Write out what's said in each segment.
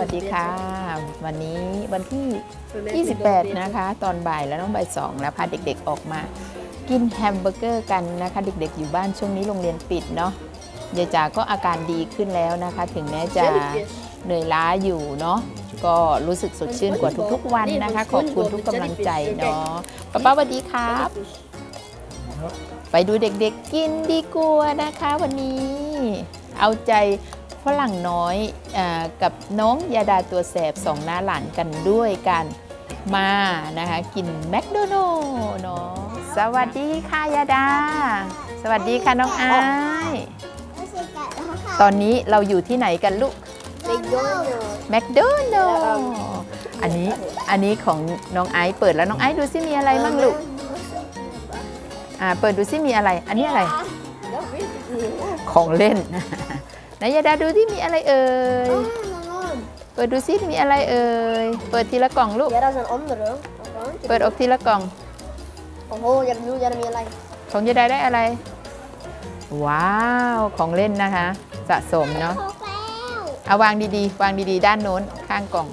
สวัสดีค่ะ วันนี้วันที่ 28 นะคะ ตอนบ่ายแล้วน้องบ่ายสองแล้วพาเด็กๆออกมา กินแฮมเบอร์เกอร์กันนะคะ เด็กๆอยู่บ้านช่วงนี้โรงเรียนปิดเนาะยายจ๋าก็อาการดีขึ้นแล้วนะคะ ถึงแม้จะเหนื่อยล้าอยู่เนาะก็รู้สึกสดชื่นกว่าทุกๆ วันนะคะ ขอบคุณทุกกำลังใจเนาะป้าป้าสวัสดีครับ ไปดูเด็กๆกินดีกว่านะคะ วันนี้ เอาใจฝ รั่งน้อยอากับน้องยาดาตัวแสบสองหน้าหลานกันด้วยกันมานะคะกินแมคโดนัลล์เนาะสวัสดีค่ะยาดา สวัสดีค่ะน้องไอายตอนนี้เราอยู่ที่ไหนกันลูกแมคโดนัลล์อันนี้อันนี้ของน้องไอซ์เปิดแล้วน้องไอซ์ดูซิมีอะไรบ้างลูกอ่าเปิดดูซิมีอะไร อันนี้อะไร ของเล่น นายยาดาดูที่มีอะไรเอ่ย เปิดดูซิมีอะไรเอ่ย เปิดทีละกล่องลูก Ja, dat is een andere. เปิดออกทีละกล่อง Oh, ja, dat bedoel je daarmee alleen. ของยาดาได้อะไร ว้าว ของเล่นนะคะ สะสมเนาะ เอาวางดีๆ วางดีๆ ด้านโน้น ข้างกล่อง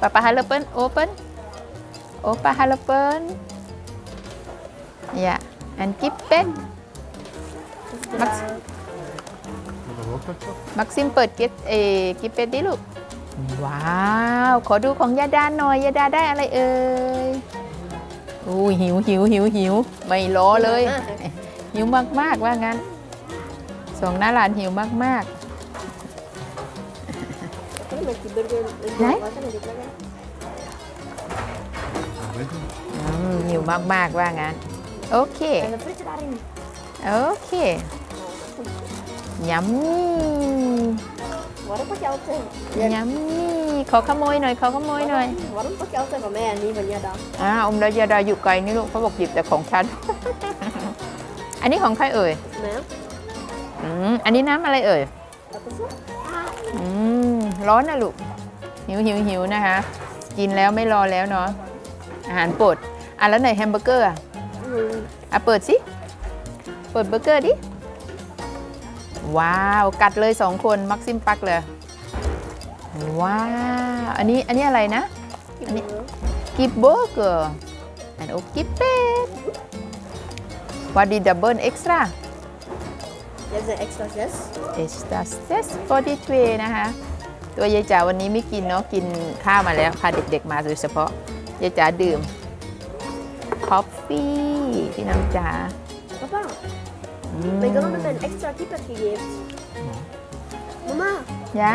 ปะปะฮัลโหลเปิ้ลโอเปิ้ลโอปะฮัลโหลเปิ้ลอย่าอันกิปเป็น Max, มักซิมเปิดกิฟเอกิฟเป็ดดิลูก ว้าว ขอดูของยาดาหน่อย ยาดาได้อะไรเอ่ยอู้ยหิวหิวหิวหิวไม่ล้อเลย หิวมากๆว่างั้นสองหน้าหลานหิวมาก Wat kan je met die burger? Nee? Wat kan je met die burger? ๆอืมหิวมากๆว่างั้น โอเค En de frieten daarin. โอเค ยัมมี่ Waarom pak je altijd? ยัมมี่ขอขโมยหน่อยขอขโมยหน่อย Waarom pak je altijd van mij en niet van Jada? อ่าอมแล้วยาดาอยู่ไกลนี่ลูกเขาบอกหยิบแต่ของฉัน อันนี้ของใครเอ่ย Nee. อืมอันนี้น้ำอะไรเอ่ย Wat is dat? อืมร้อนนะลูกหิวหิวหิวนะคะ กินแล้วไม่รอแล้วเนาะอาหารโปรดอะแล้วไหนแฮมเบอร์เกอร์อะ Mm. อะเปิดสิเปิดเบอร์เกอร์ดิ ว้าว กัดเลยสองคนมักซิมปักเลย ว้าว อันนี้อันนี้อะไรนะ Ik Nee. bedoel. กิบเบอร์เกอร์อันโอกิบเป็ดวาดีดับเบิลเอ็กซ์ตร้า Dit zijn extra zes. เอ็กซ์ตร้าเซสฟอร์ดิทเวนะคะตัวยายจ๋าวันนี้ไม่กินเนาะกินข้าวมาแล้วพาเด็กๆมาโดยเฉพาะยายจ๋าดื่ม คอฟฟี่พี่น้ำจ๋า Papa, อืม McDonald's heeft mij een extra tip heeft gegeven. Mama, ยะ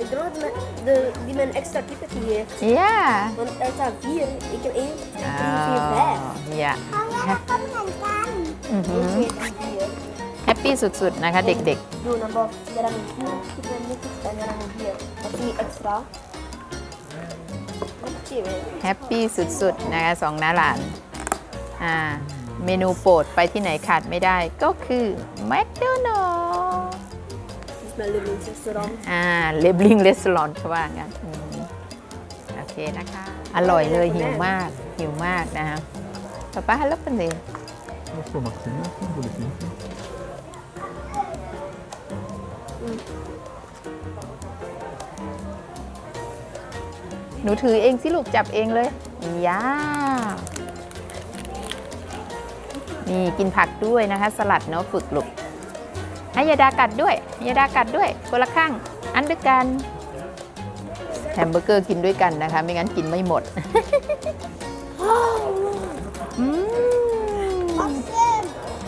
McDonald's me- de, die mij een extra tip heeft gegeven. ยะ Want er staan vier. Ik heb één, อ๋ twee, อ drie, vier, vijf. ยะ Eén, twee, drie, vier. แฮปปี้สุดๆ นะคะ เด็ก Doe dan boven. Ja, dan een vier. Kip en niks. En dan een vier. Dat is niet extra. Oké, weer. ๆแฮปปี้สุดๆ นะคะสองน้าหลาน อ่า เมนูโปรดไปที่ไหนขาดไม่ได้ก็คือแมคโดนัล Dit is mijn lievelingsrestaurant. อ่าเลบลิงเรส a อ r เขาว่างั้นอืมโอเคนะคะ อร่อยเลยหิวมาก หิวมากนะคะป้าป้าฮัลโหลเป็นเลย Wat voor Maxime? Wat voor de kinderen? หนูถือเองสิลูกจับเองเลยย่า นี่กินผักด้วยนะคะ สลัดเนาะฝึกลูกให้ยาดากัดด้วยยาดากัดด้วยคนละข้างอันด้วยกันแฮมเบอร์เกอร์กินด้วยกันนะคะ ไม่งั้นกินไม่หมดอืม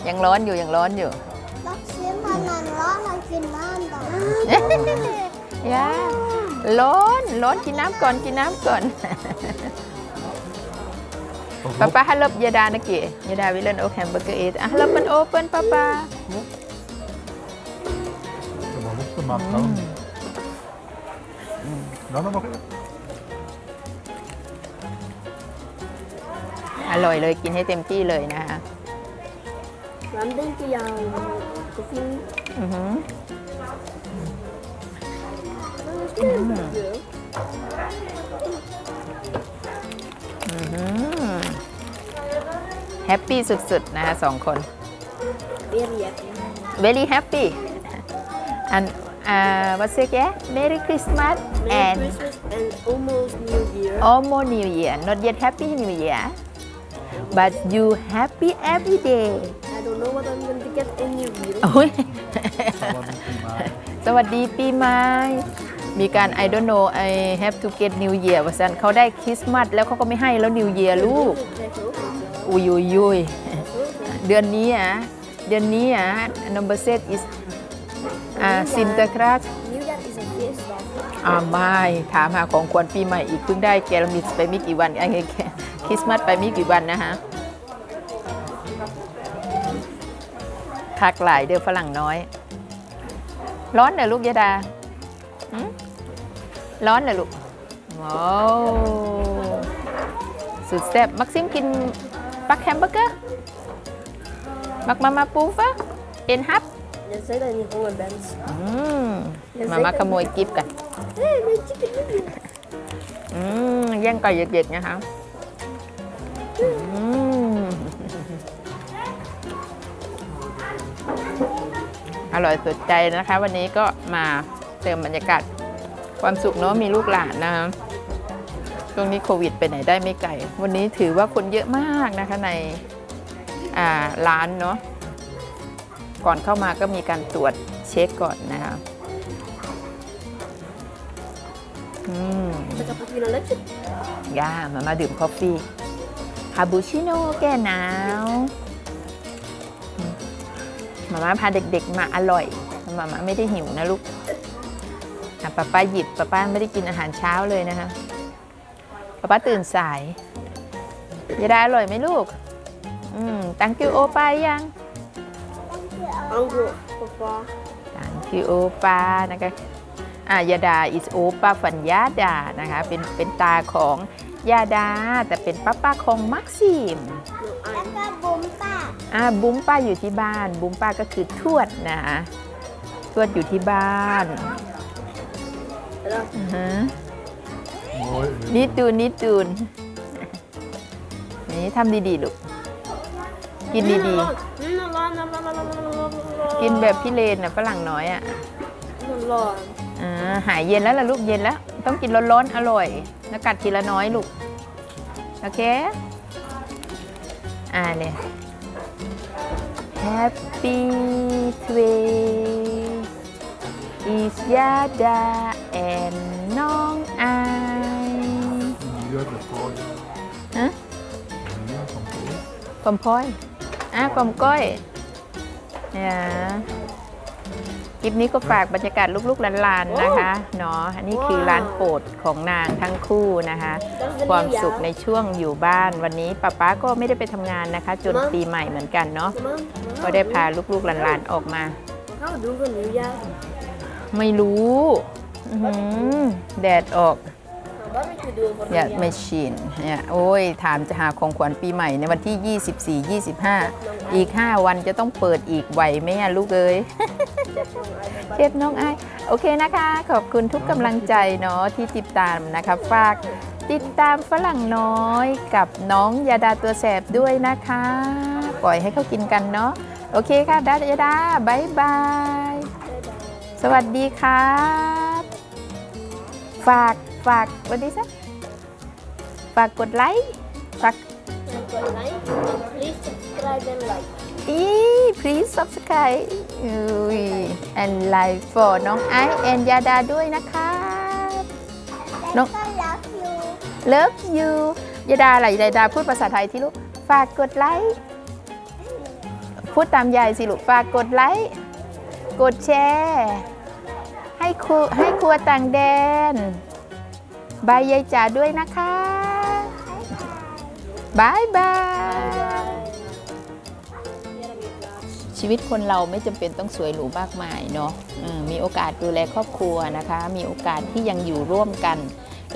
ยังร้อนอยู่ยังร้อนอยู่ย่าร้อนร้อนกินน้ำก่อนกินน้ำก่อน Pas ป้า op. ป้าฮัลโหลยาดานะเกยาดาวิลเลนโอแฮมเบอร์เกอร์เอทฮัลโหลมันโอเปิลป้าป้า Ja, maar op de maat gaan. Dan nog even. อร่อยเลยกินให้เต็มที่เลยนะคะ Waarom denk je aan koffie? อือ แฮปปี้สุดๆ นะคะสองคน Very happy. very happy and uh, what say again Merry Christmas Merry and Christmas and almost New Year. almost New Year not yet Happy New Year but you happy every day I don't know what I'm going to get in New Year. โอ้ย Sawadee Mai. สวัสดีปีใหม่ มีการ I don't know I have to get New Year ว่าสันเขาได้คริสต์มาสแล้วเขาก็ไม่ให้แล้ว New Year ลูก อุยอุยอุยเดือนนี้อะเดือนนี้อะ number set is อ่าซินเตอร์คราส New Year is a fiesta. อ่าไม่ถามหาของขวัญปีใหม่อีกเพิ่งได้แกลมิสไปไม่กี่วันไอ้แค่คริสต์มาสไปไม่กี่วันนะฮะคักหลายเด้อฝรั่งน้อย ร้อนเหรอลูกยาดาหืมร้อนเหรอลูกว้าวสุดแซ่บมักซิมกิน ปักแฮมเบอร์เกอร์มักมามาปูฟะเอ็นฮับ Je zei dat je niet honger bent. อืมมามาขโมยกิฟต์กัน Hé, hey, mijn chicken nugget. อืมแย่งไก่เด็กๆนะคะอืมอร่อยสุดใจนะคะ วันนี้ก็มาเติมบรรยากาศความสุขเนาะมีลูกหลานนะคะ ช่วงนี้โควิดไปไหนได้ไม่ไกล วันนี้ถือว่าคนเยอะมากนะคะในร้านเนาะ ก่อนเข้ามาก็มีการตรวจเช็คก่อนนะคะอืม Met cappuccino letje. ย่ามามาดื่มกาแฟคาบูชิโน่แก้หนาว มาม่าพาเด็กๆมาอร่อย มาม่าไม่ได้หิวนะลูกป้าป้าหยิบป้าป้าไม่ได้กินอาหารเช้าเลยนะคะ ป้าป้าตื่นสายยาดาอร่อยไหมลูก อืมตังกิวโอปายัง Ango, papa. ตังกิวโอปานะคะอะยาดา is โอปาฟันยาดานะคะ เป็นเป็นตาของยาดา แต่เป็นป้าป้าของมักซิม No, I. อ่าบุ้มป้าอยู่ที่บ้าน บุ้มป้าก็คือทวดนะคะทวดอยู่ที่บ้าน Ja. อือฮะ Mooi. นิดตูนนิดตูนนี่ทำดีๆลูก กินดีๆๆกินแบบพี่เลนน่ะฝรั่งน้อยอะร้อนอ่าหายเย็นแล้วล่ะลูกเย็นแล้ว ต้องกินร้อนๆอร่อยแล้วกัดทีละน้อยลูก โอเค อ่าเนี่ย Happy Twin is Yada and กลมพ้อยอะกลมก้อยเนี่ยคลิปนี้ก็ฝากบรรยากาศลูกๆหลานๆนะคะเนาะอันนี้คือร้านโปรดของนางทั้งคู่นะคะ ความสุขในช่วงอยู่บ้านวันนี้ป้าป๊าก็ไม่ได้ไปทำงานนะคะ จนปีใหม่เหมือนกันเนาะก็ได้พาลูกๆหลานๆออกมา Wat gaan we doen voor nieuwjaar? ไม่รู้อื้อหือแดดออก อย่าไม่ชินเนี่ยโอ้ยถามจะหาของขวัญปีใหม่ในวันที่ 24 25 อีก 5 วันจะต้องเปิดอีกไหวไหมอะลูกเอ้ยเชฟน้องไอโอเคนะคะ ขอบคุณทุกกำลังใจเนาะที่ติดตามนะคะฝากติดตามฝรั่งน้อยกับน้องยาดาตัวแสบด้วยนะคะ ปล่อยให้เขากินกันเนาะโอเคค่ะดายาดาบายบาย สวัสดีครับ ฝาก ฝากวันนี้สักฝากกดไลค์ฝาก En voor like, en please subscribe and like. อี please subscribe อุ้ย and like for น้องไอซ์ and ยาดาด้วยนะคะน้อง love you ยาดาอะไรยาดาพูดภาษาไทยที่ลูก ฝากกดไลค์ พูดตามยายสิลูก ฝากกดไลค์ กดแชร์ ให้ครูให้ครัวต่างแดน บายยายจ๋าด้วยนะคะบายบาย ชีวิตคนเราไม่จำเป็นต้องสวยหรูมากมายเนาะมีโอกาสดูแลครอบครัวนะคะ มีโอกาสที่ยังอยู่ร่วมกัน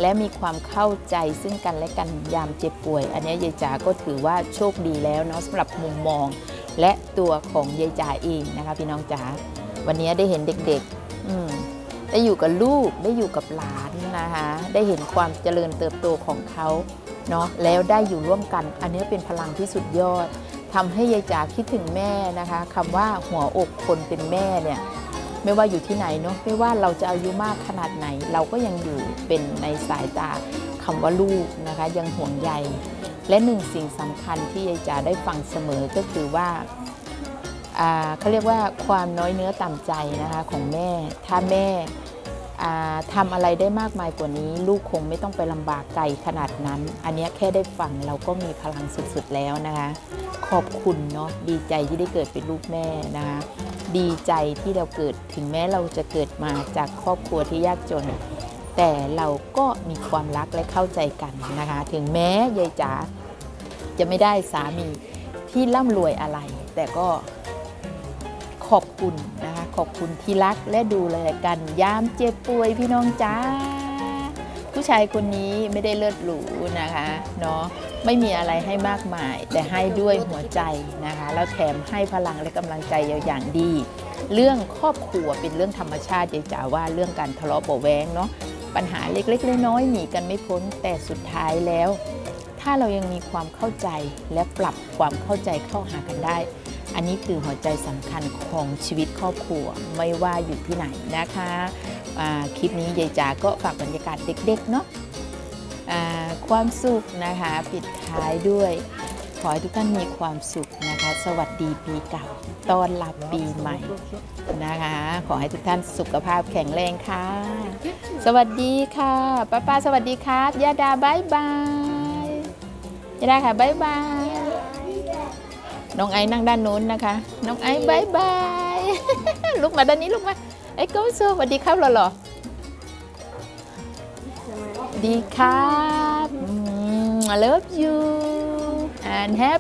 และมีความเข้าใจซึ่งกันและกันยามเจ็บป่วย อันนี้ยายจ๋าก็ถือว่าโชคดีแล้วเนาะสำหรับมุมมอง และตัวของยายจ๋าเองนะคะ พี่น้องจ๋าวันนี้ได้เห็นเด็กๆอืม ได้อยู่กับลูกได้อยู่กับหลานนะคะได้เห็นความเจริญเติบโตของเขาเนาะแล้วได้อยู่ร่วมกัน อันนี้เป็นพลังที่สุดยอดทำให้ยายจ๋าคิดถึงแม่นะคะคำว่าหัวอกคนเป็นแม่เนี่ยไม่ว่าอยู่ที่ไหนเนาะไม่ว่าเราจะอายุมากขนาดไหน เราก็ยังอยู่เป็นในสายตาคำว่าลูกนะคะ ยังห่วงใยและหนึ่งสิ่งสำคัญที่ยายจ๋าได้ฟังเสมอก็คือว่า เขาเรียกว่าความน้อยเนื้อต่ำใจนะคะของแม่ ถ้าแม่ทำอะไรได้มากมายกว่านี้ ลูกคงไม่ต้องไปลำบากไกลขนาดนั้น อันนี้แค่ได้ฟังเราก็มีพลังสุดๆแล้วนะคะ ขอบคุณเนาะดีใจที่ได้เกิดเป็นลูกแม่นะคะดีใจที่เราเกิดถึงแม้เราจะเกิดมาจากครอบครัวที่ยากจน แต่เราก็มีความรักและเข้าใจกันนะคะ ถึงแม้ยายจ๋าจะไม่ได้สามีที่ร่ำรวยอะไร แต่ก็ ขอบคุณนะคะขอบคุณที่รักและดูแลกันยามเจ็บป่วยพี่น้องจ้า ผู้ชายคนนี้ไม่ได้เลิศหรูนะคะเนาะไม่มีอะไรให้มากมาย แต่ให้ด้วยหัวใจนะคะแล้วแถมให้พลังและกำลังใจอย่างดี เรื่องครอบครัวเป็นเรื่องธรรมชาติยายจ๋าว่าเรื่องการทะเลาะเบาแวงเนาะปัญหาเล็กๆน้อยๆหนีกันไม่พ้นแต่สุดท้ายแล้ว ถ้าเรายังมีความเข้าใจและปรับความเข้าใจเข้าหากันได้ อันนี้คือหัวใจสำคัญของชีวิตครอบครัวไม่ว่าอยู่ที่ไหนนะคะคลิปนี้ยายจ๋าก็ฝากบรรยากาศเด็กๆเนาะความสุขนะคะปิดท้ายด้วย ขอให้ทุกท่านมีความสุขนะคะ สวัสดีปีเก่าต้อนรับปีใหม่นะคะ ขอให้ทุกท่านสุขภาพแข็งแรงค่ะ สวัสดีค่ะป้าป้าสวัสดีครับยาดาบายบายยาดาค่ะบายบาย น้องไอ้นั่งด้านโน้นนะคะ น้องไอ้บายบายลุกมาด้านนี้ลุกมาไอ้ก้สวัสดีครับหล่อๆดีครับ I love you and happy